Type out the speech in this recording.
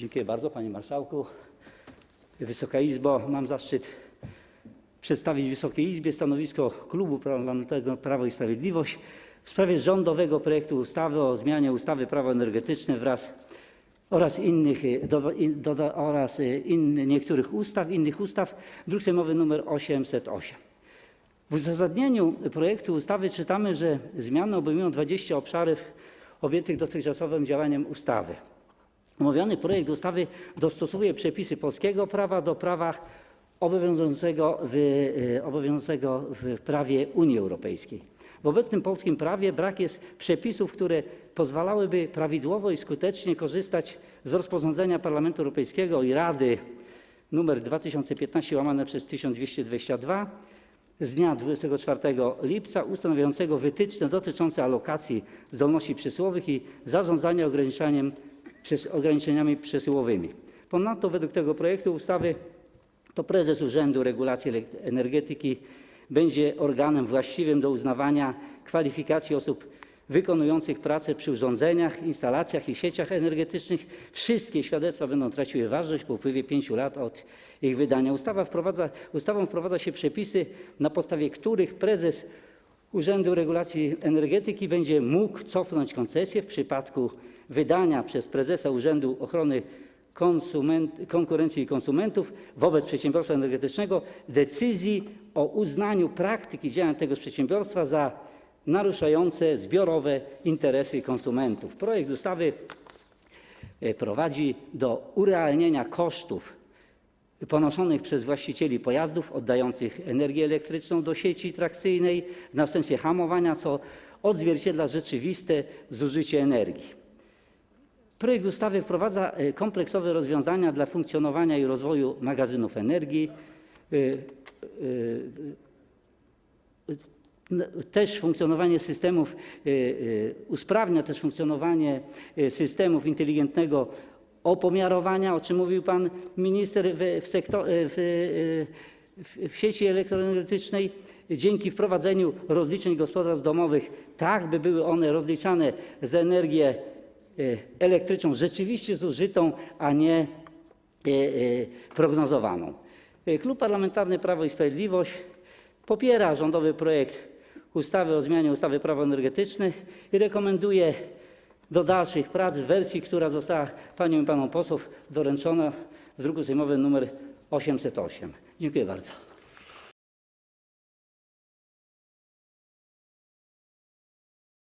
Dziękuję bardzo, panie marszałku. Wysoka Izbo, mam zaszczyt przedstawić Wysokiej Izbie stanowisko Klubu Parlamentarnego Prawo i Sprawiedliwość w sprawie rządowego projektu ustawy o zmianie ustawy Prawo energetyczne wraz oraz innych, y, do, do, oraz y, in, niektórych ustaw, innych ustaw, druk sejmowy nr 808. W uzasadnieniu projektu ustawy czytamy, że zmiany obejmują 20 obszarów objętych dotychczasowym działaniem ustawy. Omawiany projekt ustawy dostosowuje przepisy polskiego prawa do prawa obowiązującego w, e, obowiązującego w prawie Unii Europejskiej. W obecnym polskim prawie brak jest przepisów, które pozwalałyby prawidłowo i skutecznie korzystać z rozporządzenia Parlamentu Europejskiego i Rady nr 2015 łamane przez 1222 z dnia 24 lipca ustanawiającego wytyczne dotyczące alokacji zdolności przesyłowych i zarządzania ograniczaniem, ograniczeniami przesyłowymi. Ponadto według tego projektu ustawy to prezes Urzędu Regulacji Energetyki będzie organem właściwym do uznawania kwalifikacji osób wykonujących pracę przy urządzeniach, instalacjach i sieciach energetycznych. Wszystkie świadectwa będą traciły ważność po upływie pięciu lat od ich wydania. Ustawa wprowadza, ustawą wprowadza się przepisy, na podstawie których prezes Urzędu Regulacji Energetyki będzie mógł cofnąć koncesję w przypadku wydania przez prezesa Urzędu Ochrony Konsument, Konkurencji i Konsumentów wobec przedsiębiorstwa energetycznego decyzji o uznaniu praktyki działań tegoż przedsiębiorstwa za naruszające zbiorowe interesy konsumentów. Projekt ustawy e, prowadzi do urealnienia kosztów ponoszonych przez właścicieli pojazdów oddających energię elektryczną do sieci trakcyjnej w następstwie hamowania, co odzwierciedla rzeczywiste zużycie energii. Projekt ustawy wprowadza e, kompleksowe rozwiązania dla funkcjonowania i rozwoju magazynów energii. e, n- Też funkcjonowanie systemów, usprawnia też funkcjonowanie systemów inteligentnego opomiarowania, o czym mówił pan minister w, sektor, w, w, sieci elektroenergetycznej. Dzięki wprowadzeniu rozliczeń gospodarstw domowych, tak by były one rozliczane z energię elektryczną rzeczywiście zużytą, a nie e, e, prognozowaną. E, Klub Parlamentarny Prawo i Sprawiedliwość popiera rządowy projekt ustawy o zmianie ustawy Prawo energetyczne i rekomenduje do dalszych prac w wersji, która została paniom i panom posłom doręczona w druku sejmowym nr 808. Dziękuję bardzo.